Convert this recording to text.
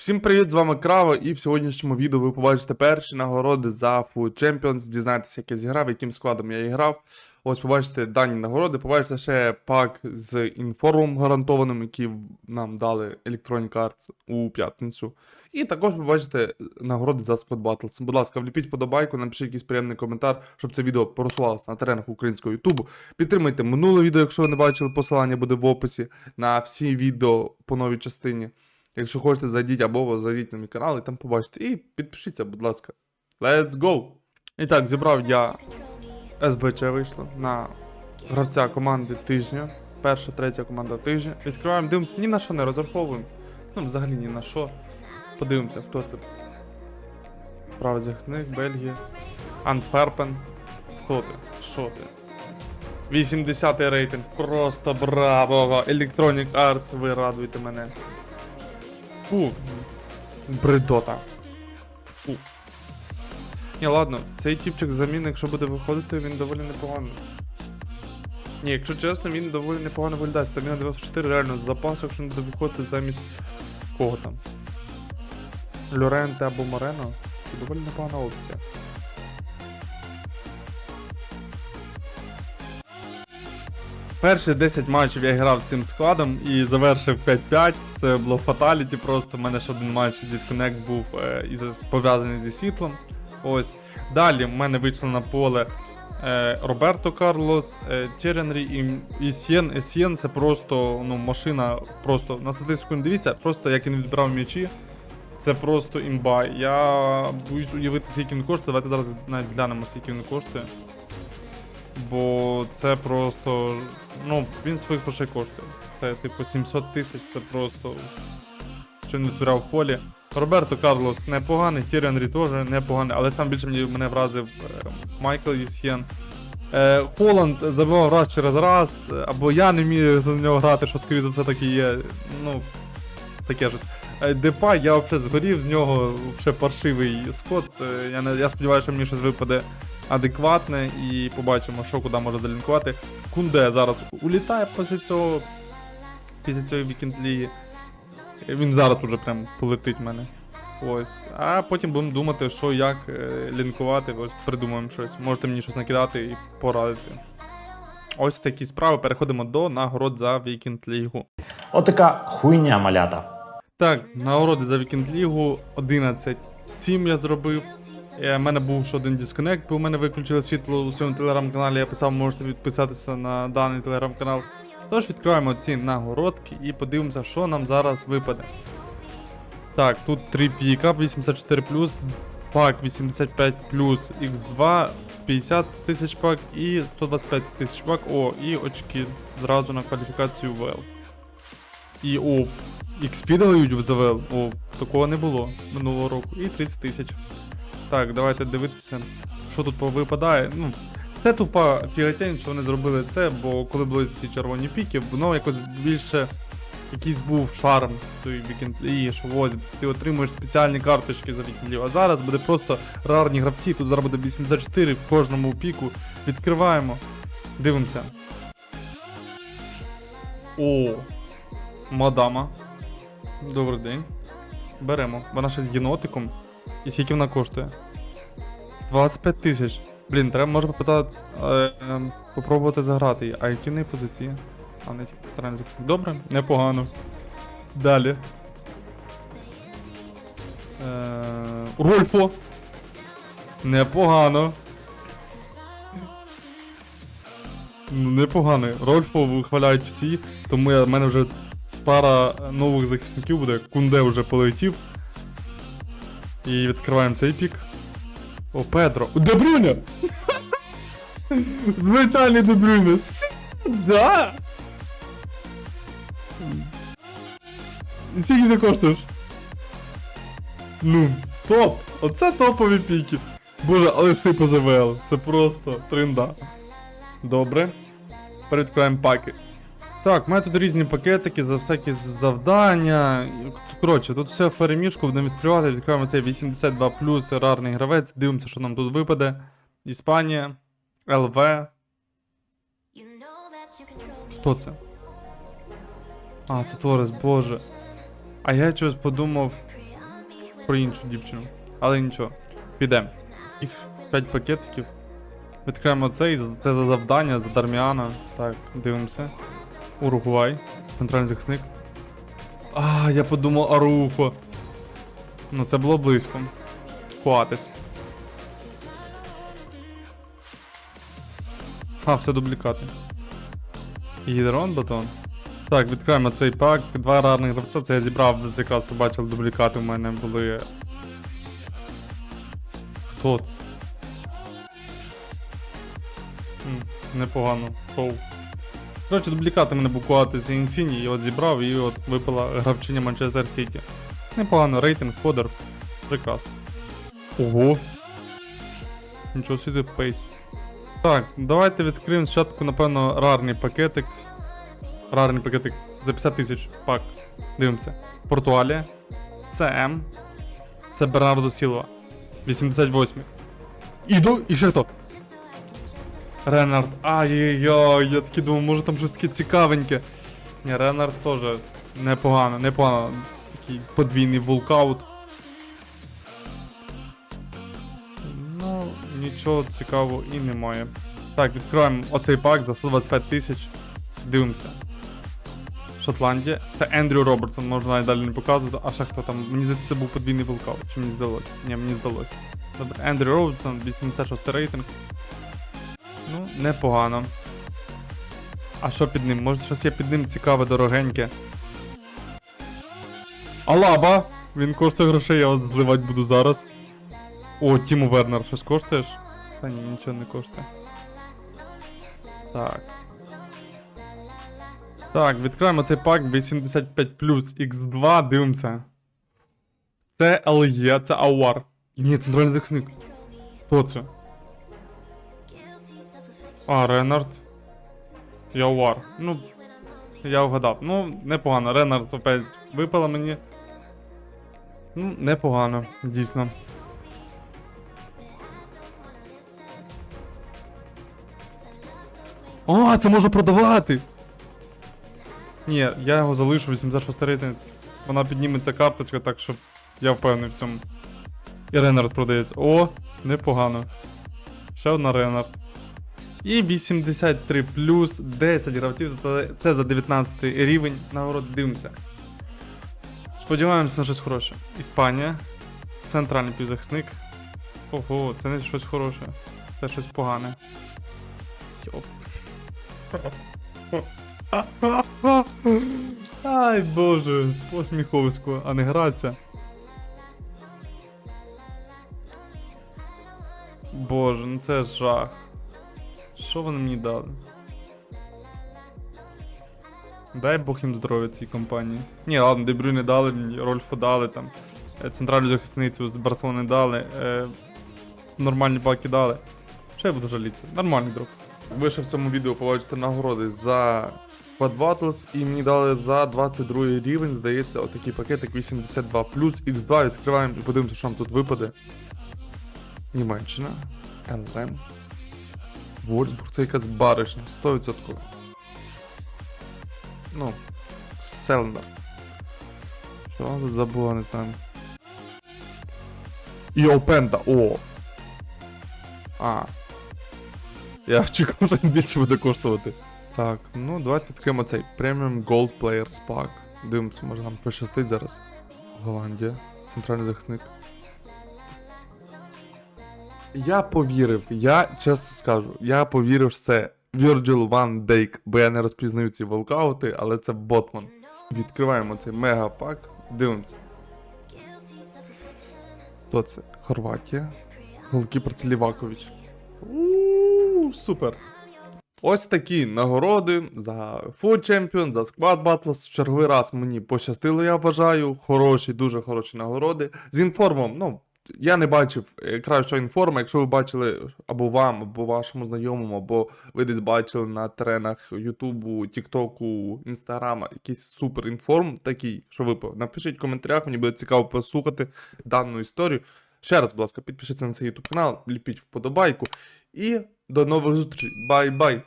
Всім привіт, з вами Краво, і в сьогоднішньому відео ви побачите перші нагороди за Food Champions. Дізнаєтеся, як я зіграв, яким складом я грав. Ось побачите дані нагороди, побачите ще пак з інформом гарантованим, який нам дали Electronic Arts у п'ятницю. І також побачите нагороди за Squad Battles. Будь ласка, вліпіть подобайку, напишіть якийсь приємний коментар, щоб це відео просувалося на теренах українського Ютубу. Підтримайте минуле відео, якщо ви не бачили, посилання буде в описі на всі відео по новій частині. Якщо хочете, зайдіть або зайдіть на мій канал і там побачите. І підпишіться, будь ласка. Let's go! І так, зібрав я СБЧ вийшло на гравця команди тижня. Перша, третя команда тижня. Відкриваємо, дивимося, ні на що не розраховуємо. Ну, взагалі ні на що. Подивимося, хто це. Правий захисник, Бельгія. Антверпен. Хто ти? Що ти? 80-й рейтинг. Просто браво! Electronic Arts, ви радуєте мене. Фу. Бредота. Фу. Ні, ладно, цей тіпчик замін, якщо буде виходити, він доволі непоганий. Ні, якщо чесно, він доволі непогано виглядає. Стаміна 94 реально з запасу, якщо не буде виходити замість кого там. Лоренте або Морено. Це доволі непогана опція. Перші 10 матчів я грав цим складом і завершив 5-5. Це було фаталіті просто. У мене ще один матч дисконект був е, із пов'язаний зі світлом. Ось. Далі в мене вийшло на поле е, Роберто Карлос, е, Черенрі і, Сєн. Сєн це просто ну, машина, просто на статистику не дивіться, просто як він відбирав м'ячі. Це просто імба. Я боюсь уявити, скільки він коштує. Давайте зараз навіть глянемо, скільки він коштує. Бо це просто. Ну, він своїх грошей коштує. Це типу 700 тисяч, це просто. Що він відтворяв в полі. Роберто Карлос непоганий, Тіренрі теж непоганий, але сам більше мені мене вразив е, Майкл Єсьєн. Е, Холланд забивав раз через раз, або я не вмію за нього грати, що скоріше за все таки є. Ну, таке ж. Е, Депай, я взагалі згорів з нього, взагалі паршивий скот. Е, Я, не- я сподіваюся, що мені щось випаде адекватне і побачимо, що куди може залінкувати. Кунде зараз улітає після цього. Після цієї вікенд ліги. Він зараз уже прям полетить в мене. Ось. А потім будемо думати, що як е, лінкувати. Ось придумаємо щось. Можете мені щось накидати і порадити. Ось такі справи. Переходимо до нагород за вікенд лігу. Отака хуйня малята. Так, нагороди за вікенд лігу 11. 7 я зробив. У мене був ще один дисконект, бо у мене виключили світло у своєму телеграм-каналі. Я писав, можете підписатися на даний телеграм-канал. Тож відкриваємо ці нагородки і подивимося, що нам зараз випаде. Так, тут 3 піка 84 пак 85 X2, 50 тисяч пак і 125 тисяч пак. О, і очки зразу на кваліфікацію ВЛ. І о, XP дають в ЗВЛ. О, такого не було минулого року. І 30 тисяч. Так, давайте дивитися, що тут повипадає. Ну, це тупа фігатянь, що вони зробили це, бо коли були ці червоні піки, воно якось більше якийсь був шарм той вікенд що ось ти отримуєш спеціальні карточки за вікенд А зараз буде просто рарні гравці. Тут зараз буде 84 в кожному піку. Відкриваємо. Дивимося. О, мадама. Добрий день. Беремо. Вона ще з єнотиком. І скільки вона коштує? 25 тисяч. Блін, треба може попитати, е, е, попробувати заграти її. А які в неї позиції? А не тільки стараємо захисник. Добре, непогано. Далі. Е, Рольфо. Непогано. Ну, Непогано. Рольфо вихваляють всі, тому в мене вже пара нових захисників буде. Кунде вже полетів. І відкриваємо цей пік. О, Педро. Дебрюня! Звичайний Дебрюня. Да! Скільки ти коштуєш? Ну, топ! Оце топові піки. Боже, але сипа ЗВЛ. Це просто тринда. Добре. Передкриваємо паки. Так, у мене тут різні пакетики за всякі завдання. Коротше, тут все в переміжку, будемо відкривати. Відкриваємо цей 82 плюс рарний гравець. Дивимося, що нам тут випаде. Іспанія, ЛВ. Хто це? А, це Торес, боже. А я чогось подумав. про іншу дівчину. Але нічого. Підемо. Їх 5 пакетиків. Відкриємо цей, це за завдання, за Дарміана. Так, дивимося. Уругвай. Центральний захисник. А, я подумав Аруфо. Ну, це було близько. Куатис. А, все дублікати. Гідрон батон. Так, відкриємо цей пак. Два рарних гравця. Це я зібрав якраз ви бачили дублікати у мене були. Хто це? Непогано. Шоу. Коротше, дублікати мене букувати з Інсіні, от зібрав, і от випала гравчиня Манчестер Сіті. Непогано, рейтинг, фодер. Прекрасно. Ого. Нічого собі пейс. Так, давайте відкриємо спочатку, напевно, рарний пакетик. Рарний пакетик за 50 тисяч пак. Дивимося. Португалія. ЦМ. Це Бернардо Сілва. 88. Іду, і ще хто? Ренард. Ай-яй-яй, я таки думав, може там щось таке цікавеньке. Ні, Ренард теж непогано, непогано. Такий подвійний вулкаут. Ну, нічого цікавого і немає. Так, відкриваємо оцей пак за 125 тисяч. Дивимося. Шотландія. Це Ендрю Робертсон, можна навіть далі не показувати. А ще хто там? Мені здається, це був подвійний вулкаут. Чи мені здалося? Ні, мені здалося. Добре, Ендрю Робертсон, 86 рейтинг. Ну, непогано. А що під ним? Може щось є під ним цікаве, дорогеньке. Алаба! Він коштує грошей, я от зливати буду зараз. О, Тіму Вернер, щось коштуєш? Та ні, нічого не коштує. Так. Так, відкриваємо цей пак 85 плюс X2, дивимося. Це LE, це Ауар. Ні, центральний захисник. Хто це? А, Ренард. Яуар. Ну, я вгадав. Ну, непогано. Ренард опять випала мені. Ну, непогано, дійсно. О, це можна продавати! Ні, я його залишу 86 рейтинг. Вона підніметься карточка, так що я впевнений в цьому. І Ренард продається. О, непогано. Ще одна Ренард. І 83 плюс 10 гравців. Це за 19 рівень. Нагород дивимося. Сподіваємося на щось хороше. Іспанія. Центральний півзахисник. Ого, це не щось хороше. Це щось погане. Йоп. Ай боже, посміховисько, а не граця. Боже, ну це жах. Що вони мені дали? Дай Бог їм здоров'я цій компанії. Ні, ладно, Дебрю не дали, мені Рольфу дали там. е, Центральну захисницю з Барселони дали. Е, нормальні баки дали. Що я буду жалітися? Нормальний друг. Ви ще в цьому відео побачите нагороди за Quad Battles і мені дали за 22 рівень, здається, отакий пакетик 82 плюс X2. Відкриваємо і подивимося, що нам тут випаде. Німеччина. НЛМ. Вольсбург, це якась баришня, 100%. Ну, Селендер. Що тут забула, не знаю. І Опенда, о! А. Я очікував, що він більше буде коштувати. Так, ну давайте відкриємо цей Premium Gold Players Pack. Дивимося, може нам пощастить зараз. Голландія, центральний захисник. Я повірив, я чесно скажу, я повірив, що це Virgil Van Dijk, бо я не розпізнаю ці волкаути, але це Ботман. Відкриваємо цей мегапак, дивимося. Хто це? Хорватія. Голкіпер це Лівакович. Ууу, супер. Ось такі нагороди за Food Champion, за Squad Battles. В черговий раз мені пощастило, я вважаю. Хороші, дуже хороші нагороди. З інформом, ну, я не бачив е, кращого інформа. Якщо ви бачили або вам, або вашому знайомому, або ви десь бачили на теренах Ютубу, Тіктоку, Інстаграма якийсь супер інформ, такий, що випав. Напишіть в коментарях, мені буде цікаво послухати дану історію. Ще раз, будь ласка, підпишіться на цей YouTube канал, ліпіть вподобайку. І до нових зустрічей. Бай-бай!